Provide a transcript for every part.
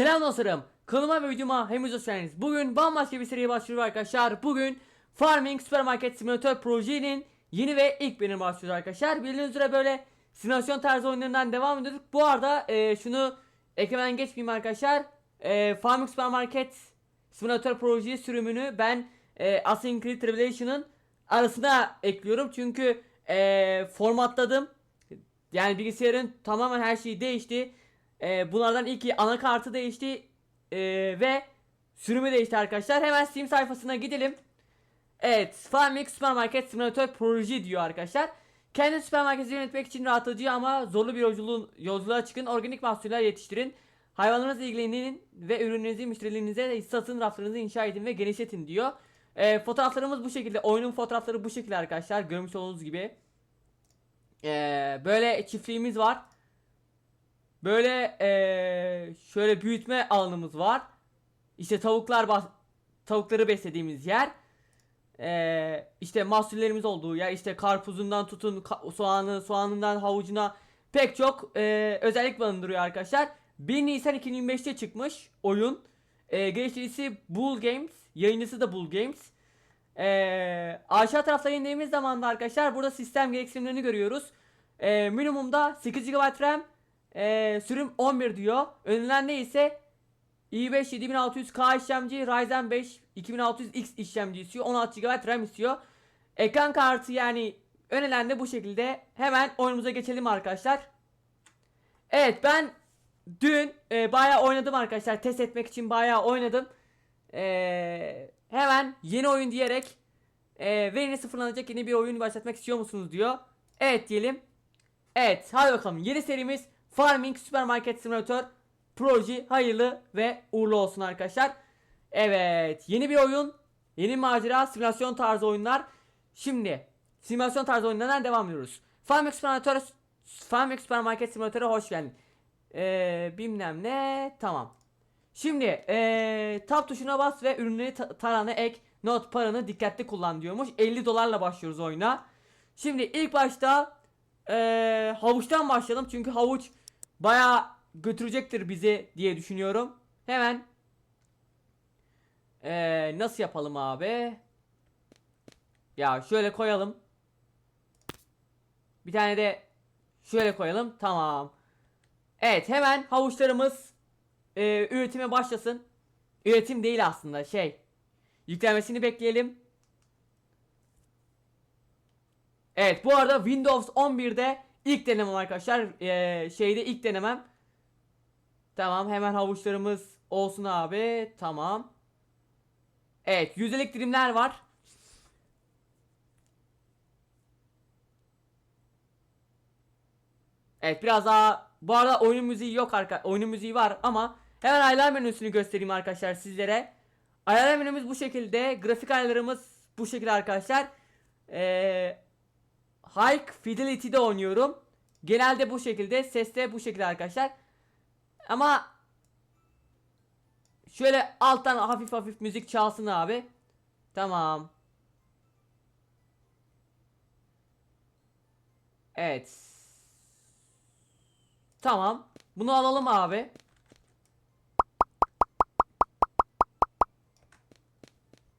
Selam dostlarım. Kanalıma ve videoma hepiniz hoş geldiniz. Bugün bambaşka bir seriye başlıyoruz arkadaşlar. Bugün Farming Supermarket Simulator projenin yeni ve ilk bölümü başlıyoruz arkadaşlar. Bildiğiniz üzere böyle simülasyon tarzı oyunlarından devam ediyoruz. Bu arada e, şunu eklemeden geçmeyeyim arkadaşlar. E, Farming Supermarket Simulator proje sürümünü ben e, Assassin's Creed Revelation'ın arasına ekliyorum. Çünkü e, formatladım. Yani bilgisayarın tamamen her şeyi değişti. Ee, bunlardan ilki anakartı değişti ee, ve sürümü değişti arkadaşlar. Hemen Steam sayfasına gidelim. Evet, Farming Supermarket Simulator Proje diyor arkadaşlar. Kendi süpermarketi yönetmek için rahatlatıcı ama zorlu bir yolculuğun, yolculuğa çıkın. Organik mahsuller yetiştirin. Hayvanlarınızla ilgilenin ve ürünlerinizi müşterilerinize satın raflarınızı inşa edin ve genişletin diyor. Ee, fotoğraflarımız bu şekilde. Oyunun fotoğrafları bu şekilde arkadaşlar. Görmüş olduğunuz gibi. Ee, böyle çiftliğimiz var. Böyle eee, şöyle büyütme alanımız var. İşte tavuklar bas tavukları beslediğimiz yer. Eee işte mahsullerimiz olduğu yer. İşte karpuzundan tutun ka- soğanı, soğanından havucuna pek çok eee, özellik barındırıyor arkadaşlar. 1 Nisan 2025'te çıkmış oyun. Eee geliştiricisi Bull Games, yayıncısı da Bull Games. Eee aşağı tarafta indiğimiz zaman da arkadaşlar burada sistem gereksinimlerini görüyoruz. Eee minimumda 8 GB RAM, ee, sürüm 11 diyor. Önerilen ne ise i5 7600K işlemci, Ryzen 5 2600X işlemci istiyor. 16 GB RAM istiyor. Ekran kartı yani önerilen de bu şekilde. Hemen oyunumuza geçelim arkadaşlar. Evet ben dün e, bayağı oynadım arkadaşlar. Test etmek için bayağı oynadım. E, hemen yeni oyun diyerek e, ve yeni sıfırlanacak yeni bir oyun başlatmak istiyor musunuz diyor. Evet diyelim. Evet hadi bakalım yeni serimiz Farming Supermarket Simulator Proje hayırlı ve uğurlu olsun arkadaşlar. Evet yeni bir oyun yeni macera simülasyon tarzı oyunlar. Şimdi simülasyon tarzı oyunlardan devam ediyoruz. Farming Supermarket Farming Supermarket Simulator'a hoş geldin. Ee, bilmem ne tamam. Şimdi ee, tab tuşuna bas ve ürünleri ta- tarana ek not paranı dikkatli kullan diyormuş. 50 dolarla başlıyoruz oyuna. Şimdi ilk başta ee, havuçtan başlayalım çünkü havuç baya götürecektir bizi diye düşünüyorum. Hemen ee, nasıl yapalım abi? Ya şöyle koyalım. Bir tane de şöyle koyalım. Tamam. Evet hemen havuçlarımız ee, üretime başlasın. Üretim değil aslında şey. Yüklenmesini bekleyelim. Evet bu arada Windows 11'de ilk denemem arkadaşlar. Ee, şeyde ilk denemem. Tamam hemen havuçlarımız olsun abi. Tamam. Evet yüzdelik dilimler var. Evet biraz daha bu arada oyun müziği yok arka oyunun müziği var ama hemen aylar menüsünü göstereyim arkadaşlar sizlere. Ayarlar menümüz bu şekilde. Grafik ayarlarımız bu şekilde arkadaşlar. Eee High Fidelity'de oynuyorum. Genelde bu şekilde. Ses de bu şekilde arkadaşlar. Ama şöyle alttan hafif hafif müzik çalsın abi. Tamam. Evet. Tamam. Bunu alalım abi.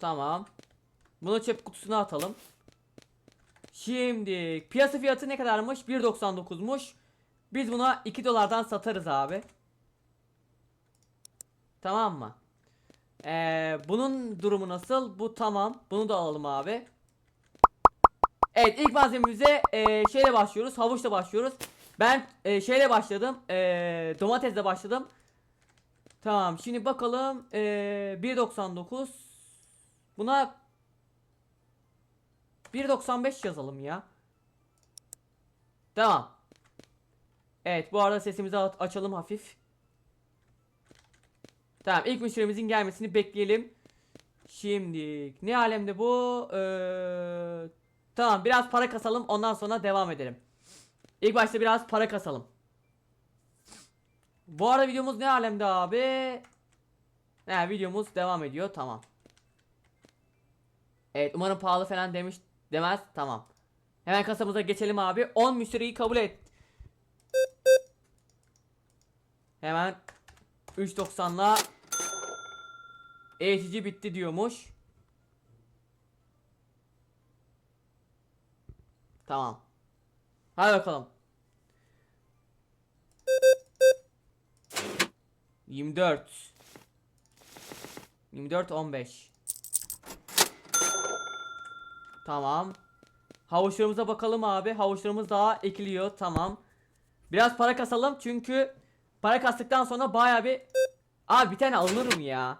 Tamam. Bunu çöp kutusuna atalım. Şimdi piyasa fiyatı ne kadarmış? 1.99'muş. Biz buna 2 dolardan satarız abi. Tamam mı? Ee, bunun durumu nasıl? Bu tamam. Bunu da alalım abi. Evet ilk malzememize e, şeyle başlıyoruz. Havuçla başlıyoruz. Ben e, şeyle başladım. E, domatesle başladım. Tamam şimdi bakalım. E, 1.99 Buna 1.95 yazalım ya. Tamam. Evet bu arada sesimizi açalım hafif. Tamam ilk müşterimizin gelmesini bekleyelim. Şimdi ne alemde bu? Ee, tamam biraz para kasalım ondan sonra devam edelim. İlk başta biraz para kasalım. Bu arada videomuz ne alemde abi? Ne videomuz devam ediyor tamam. Evet umarım pahalı falan demiş demez tamam. Hemen kasamıza geçelim abi. 10 müşteriyi kabul et. Hemen 3.90'la eğitici bitti diyormuş. Tamam. Hadi bakalım. 24 24 15 Tamam. Havuçlarımıza bakalım abi. Havuçlarımız daha ekiliyor. Tamam. Biraz para kasalım çünkü para kastıktan sonra baya bir Abi bir tane alınır mı ya?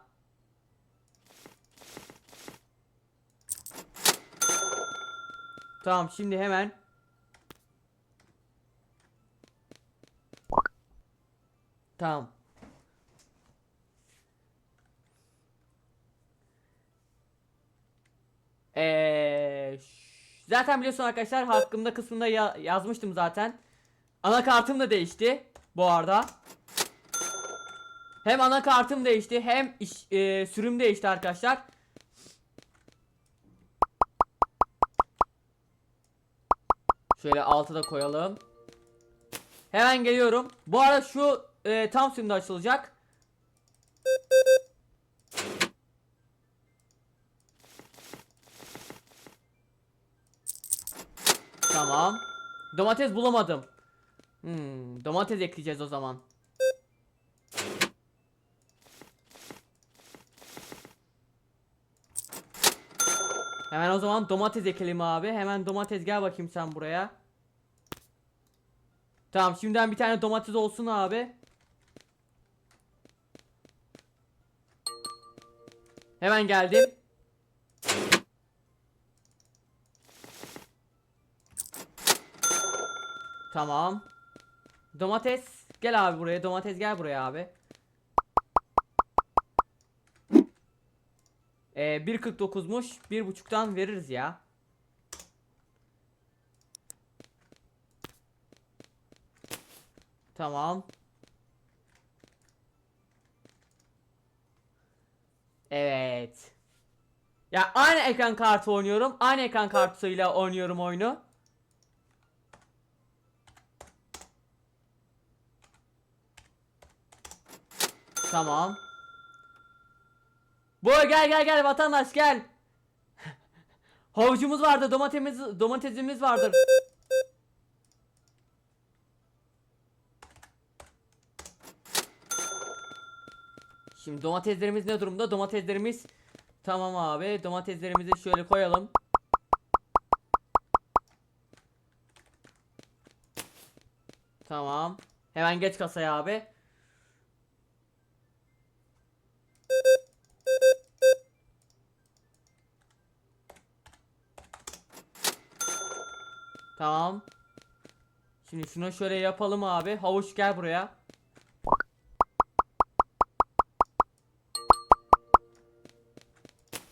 Tamam şimdi hemen Tamam. Eee zaten biliyorsun arkadaşlar hakkımda kısmında ya- yazmıştım zaten. Anakartım da değişti bu arada. Hem anakartım değişti hem iş, e, sürüm değişti arkadaşlar. Şöyle altı da koyalım. Hemen geliyorum. Bu arada şu e, tam sürümde açılacak. Tamam. Domates bulamadım. Hmm, domates ekleyeceğiz o zaman. Hemen o zaman domates ekelim abi. Hemen domates gel bakayım sen buraya. Tamam şimdiden bir tane domates olsun abi. Hemen geldim. Tamam. Domates gel abi buraya. Domates gel buraya abi. Ee, 1.49'muş. 1.5'tan veririz ya. Tamam. Evet. Ya aynı ekran kartı oynuyorum. Aynı ekran kartıyla oynuyorum oyunu. Tamam. Bu gel gel gel vatandaş gel. Havucumuz vardı, domatesimiz domatesimiz vardır. Şimdi domateslerimiz ne durumda? Domateslerimiz tamam abi. Domateslerimizi şöyle koyalım. Tamam. Hemen geç kasaya abi. Tamam. Şimdi şunu şöyle yapalım abi. Havuç gel buraya.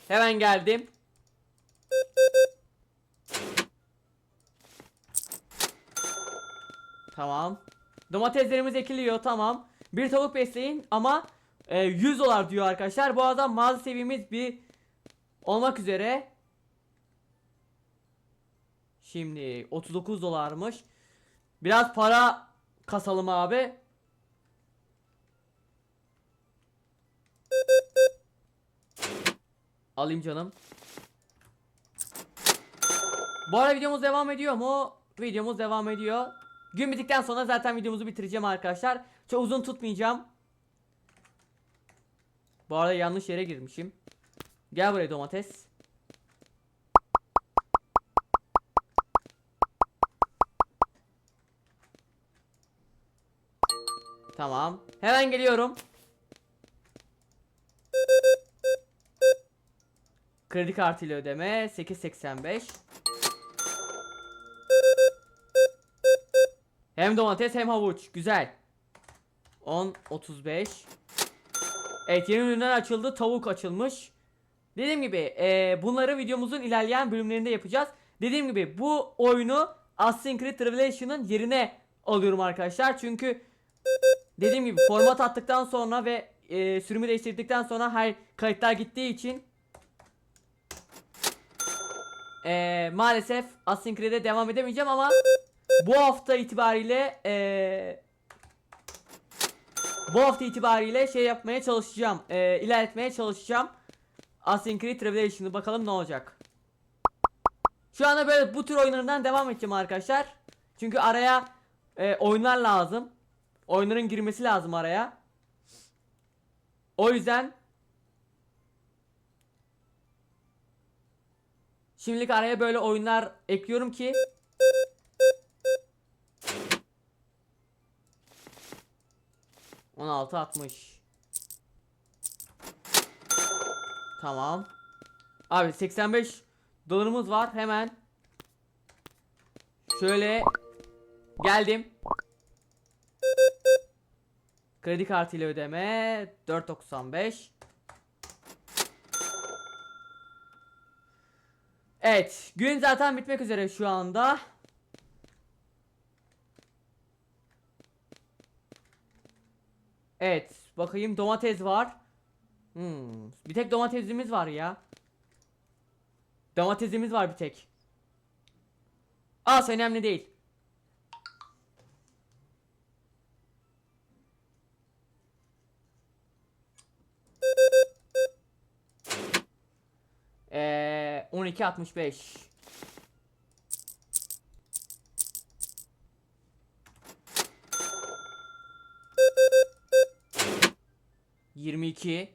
Hemen geldim. Tamam. Domateslerimiz ekiliyor tamam. Bir tavuk besleyin ama e, 100 dolar diyor arkadaşlar. Bu arada mağaza seviyemiz bir olmak üzere. Şimdi 39 dolarmış. Biraz para kasalım abi. Alayım canım. Bu arada videomuz devam ediyor mu? Videomuz devam ediyor. Gün bittikten sonra zaten videomuzu bitireceğim arkadaşlar. Çok uzun tutmayacağım. Bu arada yanlış yere girmişim. Gel buraya domates. Tamam. Hemen geliyorum. Kredi kartıyla ödeme 8.85. Hem domates hem havuç. Güzel. 10.35. Evet yeni ürünler açıldı. Tavuk açılmış. Dediğim gibi e, bunları videomuzun ilerleyen bölümlerinde yapacağız. Dediğim gibi bu oyunu Assassin's Creed Revelation'ın yerine alıyorum arkadaşlar. Çünkü dediğim gibi format attıktan sonra ve e, sürümü değiştirdikten sonra her kayıtlar gittiği için e, maalesef Assassin's Creed'e devam edemeyeceğim ama bu hafta itibariyle e, bu hafta itibariyle şey yapmaya çalışacağım. E, ilerletmeye çalışacağım. Creed Revelation'ı bakalım ne olacak. Şu anda böyle bu tür oyunlarından devam edeceğim arkadaşlar. Çünkü araya e, oyunlar lazım. Oyunların girmesi lazım araya. O yüzden Şimdilik araya böyle oyunlar ekliyorum ki On altı altmış. Tamam. Abi 85 dolarımız var hemen. Şöyle geldim. Kredi kartıyla ödeme 4.95. Evet, gün zaten bitmek üzere şu anda. Evet, bakayım domates var. Hmm, bir tek domatesimiz var ya. Domatesimiz var bir tek. Az önemli değil. Eee 12.65 22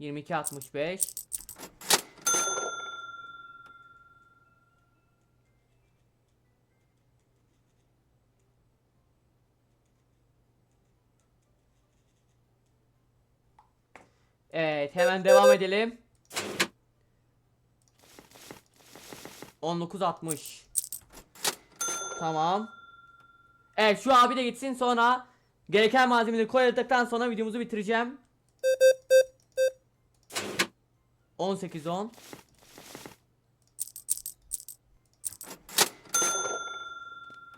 22.65 Evet hemen devam edelim. 19.60 Tamam. Evet şu abi de gitsin sonra gereken malzemeleri koyduktan sonra videomuzu bitireceğim. 18.10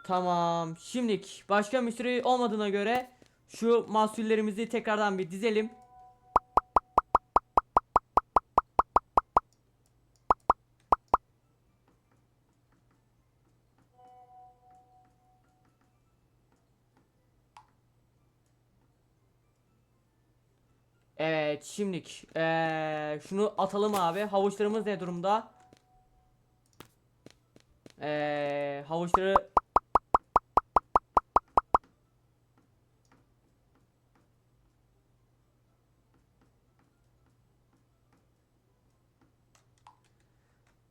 Tamam. Şimdilik başka müşteri olmadığına göre şu mahsullerimizi tekrardan bir dizelim. Şimdilik eee, şunu atalım abi. Havuçlarımız ne durumda? Eee havuçları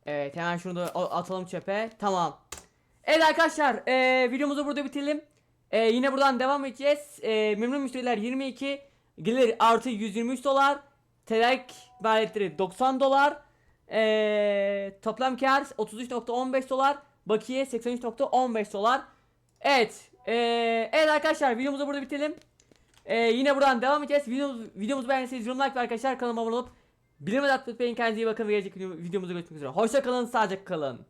Evet hemen şunu da atalım çöpe. Tamam. Evet arkadaşlar eee, videomuzu burada bitirelim. Eee, yine buradan devam edeceğiz. Eee, memnun müşteriler 22. Gelir artı 123 dolar. Tedarik maliyetleri 90 dolar. Eee, toplam kar 33.15 dolar. Bakiye 83.15 dolar. Evet. eee, evet arkadaşlar videomuzu burada bitirelim. Eee, yine buradan devam edeceğiz. Videomuz, videomuzu beğendiyseniz yorum like ve arkadaşlar kanalıma abone olup bildirim atmayı unutmayın. Kendinize iyi bakın ve gelecek video- videomuzda görüşmek üzere. Hoşça kalın, sağlıcakla kalın.